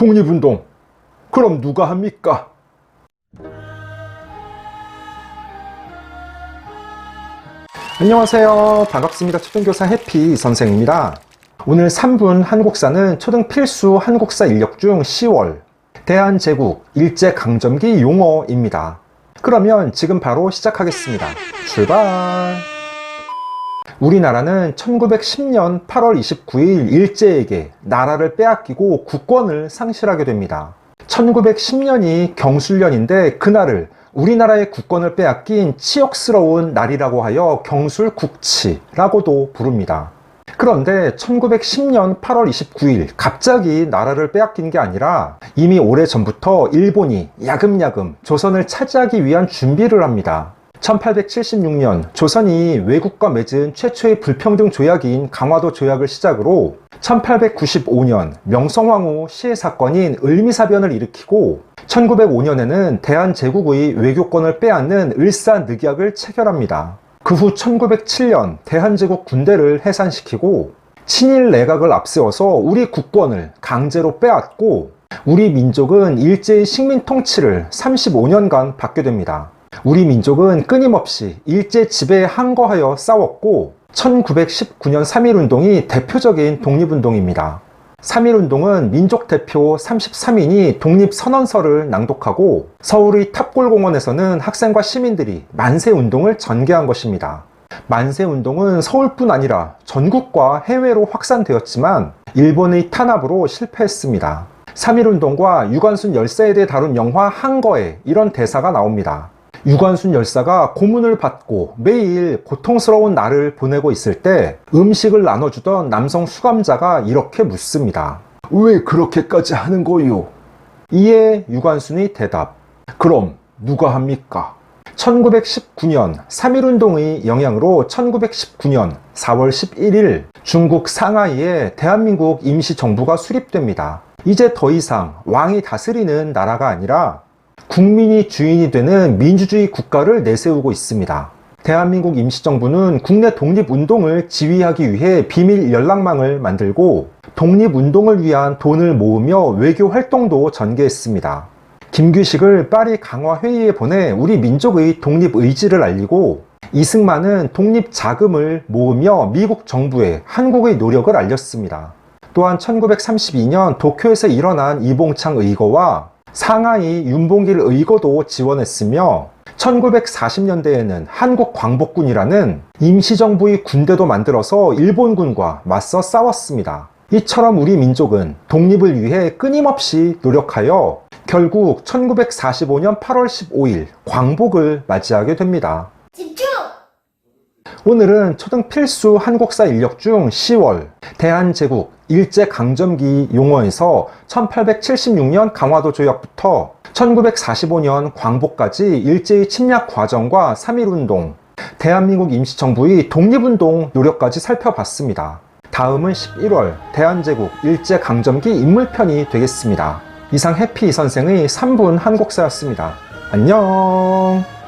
독립운동. 그럼 누가 합니까? 안녕하세요. 반갑습니다. 초등교사 해피 선생입니다. 오늘 3분 한국사는 초등 필수 한국사 인력 중 10월 대한제국 일제강점기 용어입니다. 그러면 지금 바로 시작하겠습니다. 출발! 우리나라는 1910년 8월 29일 일제에게 나라를 빼앗기고 국권을 상실하게 됩니다. 1910년이 경술년인데 그날을 우리나라의 국권을 빼앗긴 치욕스러운 날이라고 하여 경술국치라고도 부릅니다. 그런데 1910년 8월 29일 갑자기 나라를 빼앗긴 게 아니라 이미 오래전부터 일본이 야금야금 조선을 차지하기 위한 준비를 합니다. 1876년 조선이 외국과 맺은 최초의 불평등 조약인 강화도 조약을 시작으로 1895년 명성황후 시해 사건인 을미사변을 일으키고 1905년에는 대한제국의 외교권을 빼앗는 을사늑약을 체결합니다. 그 후 1907년 대한제국 군대를 해산시키고 친일 내각을 앞세워서 우리 국권을 강제로 빼앗고 우리 민족은 일제의 식민 통치를 35년간 받게 됩니다. 우리 민족은 끊임없이 일제 지배에 항거하여 싸웠고 1919년 3.1운동이 대표적인 독립운동입니다. 3.1운동은 민족 대표 33인이 독립선언서를 낭독하고 서울의 탑골공원에서는 학생과 시민들이 만세운동을 전개한 것입니다. 만세운동은 서울뿐 아니라 전국과 해외로 확산되었지만 일본의 탄압으로 실패했습니다. 3.1운동과 유관순 열사에 대해 다룬 영화 한거에 이런 대사가 나옵니다. 유관순 열사가 고문을 받고 매일 고통스러운 날을 보내고 있을 때 음식을 나눠주던 남성 수감자가 이렇게 묻습니다. 왜 그렇게까지 하는 거요? 이에 유관순의 대답. 그럼 누가 합니까? 1919년 3.1운동의 영향으로 1919년 4월 11일 중국 상하이에 대한민국 임시정부가 수립됩니다. 이제 더 이상 왕이 다스리는 나라가 아니라 국민이 주인이 되는 민주주의 국가를 내세우고 있습니다. 대한민국 임시정부는 국내 독립운동을 지휘하기 위해 비밀 연락망을 만들고 독립운동을 위한 돈을 모으며 외교 활동도 전개했습니다. 김규식을 파리 강화 회의에 보내 우리 민족의 독립 의지를 알리고 이승만은 독립 자금을 모으며 미국 정부에 한국의 노력을 알렸습니다. 또한 1932년 도쿄에서 일어난 이봉창 의거와 상하이 윤봉길 의거도 지원했으며 1940년대에는 한국 광복군이라는 임시정부의 군대도 만들어서 일본군과 맞서 싸웠습니다. 이처럼 우리 민족은 독립을 위해 끊임없이 노력하여 결국 1945년 8월 15일 광복을 맞이하게 됩니다. 오늘은 초등 필수 한국사 인력 중 10월 대한제국 일제강점기 용어에서 1876년 강화도 조약부터 1945년 광복까지 일제의 침략 과정과 3.1운동, 대한민국 임시정부의 독립운동 노력까지 살펴봤습니다. 다음은 11월 대한제국 일제강점기 인물편이 되겠습니다. 이상 해피 선생의 3분 한국사였습니다. 안녕!